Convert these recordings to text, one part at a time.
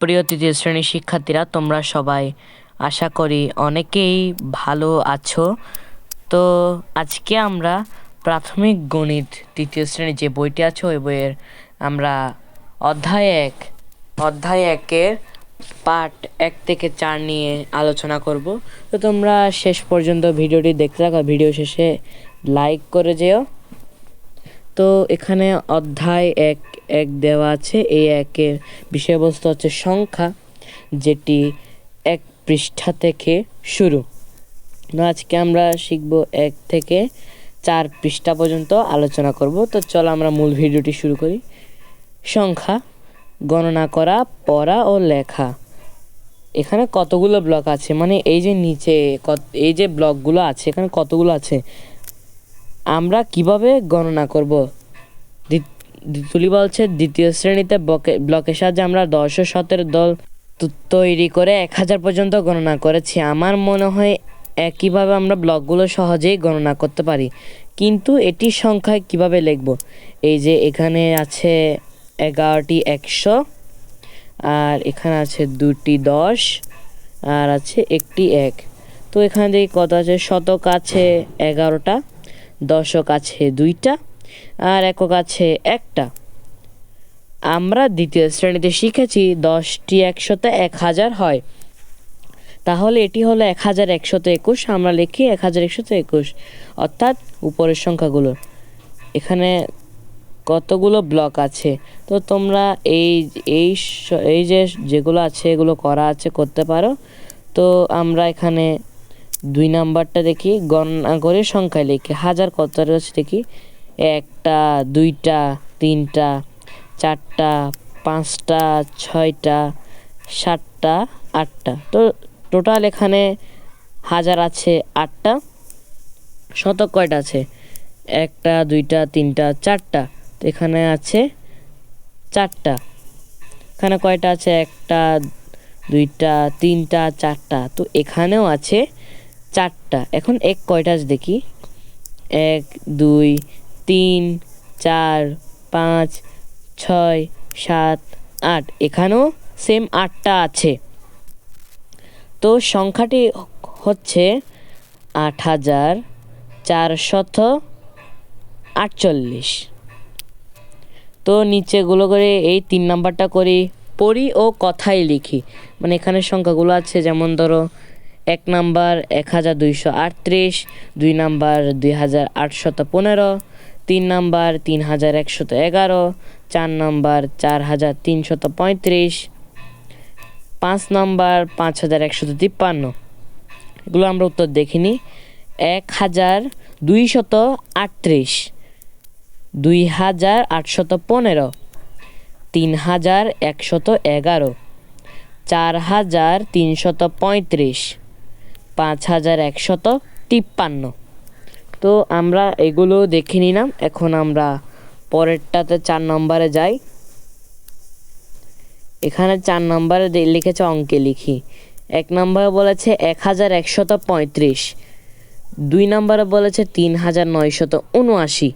প্রিয় তৃতীয় শ্রেণির শিক্ষার্থীরা, তোমরা সবাই আশা করি অনেকেই ভালো আছো। তো আজকে আমরা প্রাথমিক গণিত তৃতীয় শ্রেণির যে বইটি আছে, ওই বইয়ের আমরা অধ্যায় এক, অধ্যায় একের পাঠ এক থেকে চার নিয়ে আলোচনা করব। তো তোমরা শেষ পর্যন্ত ভিডিওটি দেখতে থাকো। ভিডিও শেষে লাইক করে যেও। তো এখানে অধ্যায় এক এক দেওয়া আছে। এই একের বিষয়বস্তু হচ্ছে সংখ্যা, যেটি এক পৃষ্ঠা থেকে শুরু। আজকে আমরা শিখব এক থেকে চার পৃষ্ঠা পর্যন্ত আলোচনা করব। তো চলো আমরা মূল ভিডিওটি শুরু করি। সংখ্যা, গণনা করা, পড়া ও লেখা। এখানে কতগুলো ব্লক আছে? মানে এই যে নিচে এই যে ব্লকগুলো আছে, এখানে কতগুলো আছে? আমরা কীভাবে গণনা করব? তুলি বলছে, দ্বিতীয় শ্রেণীতে ব্লকের সাহায্যে আমরা দশ ও সতেরো দল তৈরি করে এক হাজার পর্যন্ত গণনা করেছি। আমার মনে হয় একইভাবে আমরা ব্লকগুলো সহজেই গণনা করতে পারি। কিন্তু এটি সংখ্যায় কীভাবে লিখব? এই যে এখানে আছে এগারোটি একশো, আর এখানে আছে দুটি দশ, আর আছে একটি এক। তো এখানে দেখি কত আছে? শতক আছে এগারোটা। দশক আছে দুইটা, আর একক আছে একটা। আমরা দ্বিতীয় শ্রেণীতে শিখেছি দশটি একশোতে এক হাজার হয়। তাহলে এটি হলো এক হাজার একশত একুশ, আমরা লিখি এক হাজার একশত একুশ। অর্থাৎ উপরের সংখ্যাগুলো। এখানে কতগুলো ব্লক আছে? তো তোমরা এই এই এই যে যেগুলো আছে, এগুলো করা আছে, করতে পারো। তো আমরা এখানে দুই নাম্বারটা দেখি, গণনা করে সংখ্যায় লিখি। হাজার কত আছে দেখি? একটা, দুইটা, তিনটা, চারটা, পাঁচটা, ছয়টা, সাতটা, আটটা। তো টোটাল এখানে হাজার আছে আটটা, শতক কয়টা আছে? একটা, দুইটা, তিনটা, চারটা। তো এখানে আছে চারটা। এখানে কয়টা আছে? একটা, দুইটা, তিনটা, চারটা। তো এখানেও আছে চারটা। এখন এক কয়টা দেখি? এক, দুই, তিন, চার, পাঁচ, ছয়, সাত, আট। এখানেও সেম আটটা আছে। তো সংখ্যাটি হচ্ছে আট হাজার চারশত আটচল্লিশ। তো নিচেগুলো করে এই তিন নাম্বারটা করি, পড়ি ও কথাই লিখি। মানে এখানে সংখ্যাগুলো আছে, যেমন ধরো এক নাম্বার এক হাজার দুইশো আটত্রিশ, দুই নাম্বার দুই হাজার আটশত পনেরো, তিন নাম্বার তিন হাজার একশত এগারো, চার নাম্বার চার হাজার তিনশত পঁয়ত্রিশ, পাঁচ নাম্বার পাঁচ হাজার একশত তিপ্পান্ন। এগুলো আমরা উত্তর দেখিনি। এক হাজার দুইশত আটত্রিশ, দুই হাজার আটশত পনেরো, তিন হাজার একশত এগারো, চার হাজার তিনশত পঁয়ত্রিশ পাঁচ হাজার একশত তিপ্পান্ন। তো আমরা এগুলো দেখে নিলাম। এখন আমরা পরেরটাতে চার নম্বরে যাই। এখানে চার নম্বরে লিখেছে অঙ্কে লিখি। এক নম্বরে বলেছে এক হাজার একশত পঁয়ত্রিশ। দুই নম্বরে বলেছে তিন হাজার নয়শত উনআশি।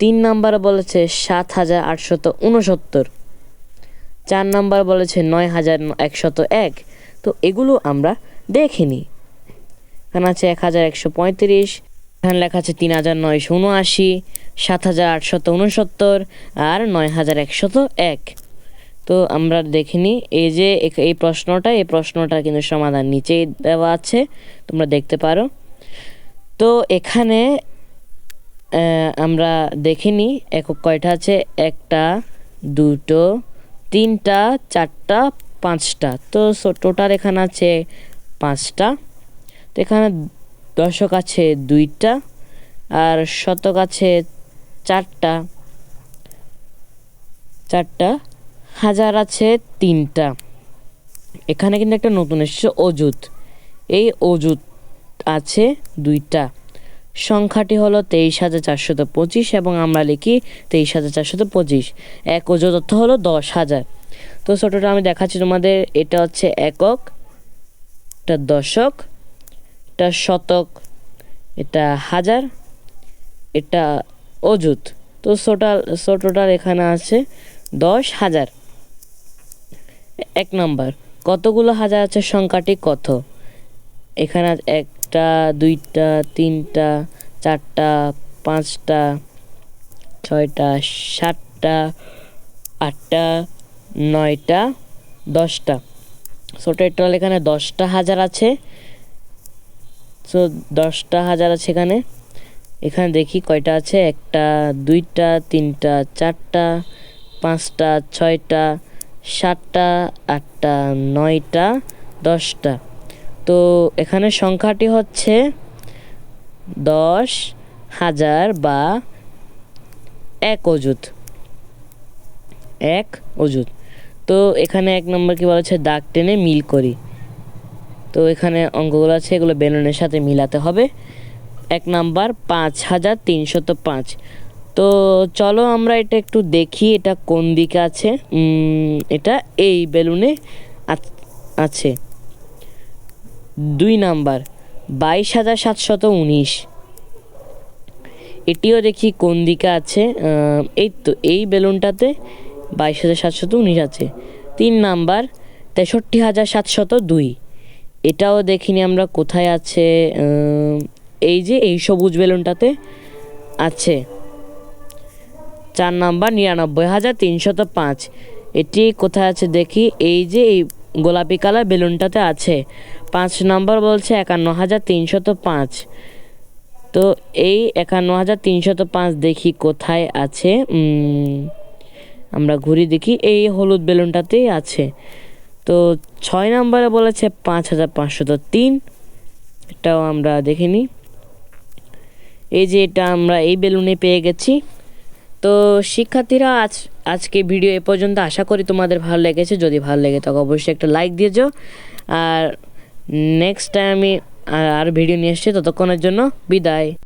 তিন নম্বরে বলেছে সাত হাজার আটশত উনসত্তর। চার নম্বর বলেছে নয় হাজার একশত এক। তো এগুলো আমরা দেখিনি এখানে আছে এক হাজার একশো পঁয়ত্রিশ, এখানে লেখা আছে তিন হাজার নয়শো উনআশি, সাত হাজার আটশত উনসত্তর আর নয় হাজার একশত এক। তো আমরা দেখিনি এই যে এই প্রশ্নটা এই প্রশ্নটা কিন্তু সমাধান নিচেই দেওয়া আছে, তোমরা দেখতে পারো। তো এখানে আমরা দেখিনি একক কয়টা আছে? একটা, দুটো, তিনটা, চারটা, পাঁচটা। তো টোটাল এখানে আছে পাঁচটা। তো এখানে দশক আছে দুইটা আর শতক আছে চারটা। চারটা। হাজার আছে তিনটা। এখানে কিন্তু একটা নতুন এসেছে অজুত এই অজুত আছে দুইটা। সংখ্যাটি হলো তেইশ হাজার চারশত পঁচিশ এবং আমরা লিখি তেইশ হাজার চারশত পঁচিশ। এক অজুত অর্থ হলো দশ হাজার। তো ছোটোটা আমি দেখাচ্ছি তোমাদের, এটা হচ্ছে একক, এটা দশক। এটা শতক, এটা হাজার, এটা অজুত তো টোটাল টোটাল এখানে আছে দশ হাজার। এক নম্বর, কতগুলো হাজার আছে? সংখ্যাটি কত? এখানে একটা, দুইটা, তিনটা, চারটা, পাঁচটা, ছয়টা, সাতটা, আটটা, নয়টা, দশটা। সো টোটাল এখানে দশটা হাজার আছে। সো দশটা হাজার আছে এখানে। এখানে দেখি কয়টা আছে? একটা, দুইটা, তিনটা, চারটা, পাঁচটা, ছয়টা, সাতটা, আটটা, নয়টা, দশটা। তো, এখানে সংখ্যাটি হচ্ছে দশ হাজার বা এক অযুত। এক অযুত। তো, এখানে এক নম্বর কি বলা হচ্ছে? দাগ টেনে মিল করি। তো এখানে অঙ্কগুলো আছে, এগুলো বেলুনের সাথে মিলাতে হবে। এক নাম্বার, পাঁচ হাজার তিনশত পাঁচ। তো চলো আমরা এটা একটু দেখি, এটা কোন দিকে আছে? এটা এই বেলুনে আছ- দুই নাম্বার, বাইশ হাজার সাতশত উনিশ। এটিও দেখি কোন দিকে আছে? এই তো, এই বেলুনটাতে বাইশ হাজার সাতশত উনিশ আছে। তিন নাম্বার, তেষট্টি হাজার সাতশত দুই। এটাও দেখিনি আমরা কোথায় আছে এই যে এই সবুজ বেলুনটাতে আছে। চার নাম্বার নিরানব্বই হাজার তিনশত পাঁচ। এটি কোথায় আছে দেখি? এই যে এই গোলাপি কালার বেলুনটাতে আছে। পাঁচ নাম্বার বলছে একান্ন হাজার তিনশত পাঁচ। তো এই একান্ন হাজার তিনশত পাঁচ দেখি কোথায় আছে। আমরা ঘুরি দেখি। এই হলুদ বেলুনটাতেই আছে। তো ছয় নম্বরে বলেছে পাঁচ হাজার পাঁচশত তিন। এটাও আমরা দেখিনি এই যে এটা আমরা এই বেলুনে পেয়ে গেছি। তো শিক্ষার্থীরা, আজ, আজকে ভিডিও এ পর্যন্ত আশা করি তোমাদের ভালো লেগেছে। যদি ভালো লেগে থাকে, অবশ্যই একটা লাইক দিয়েছ আর নেক্সট টাইম আমি আর ভিডিও নিয়ে এসছি, ততক্ষণের জন্য বিদায়।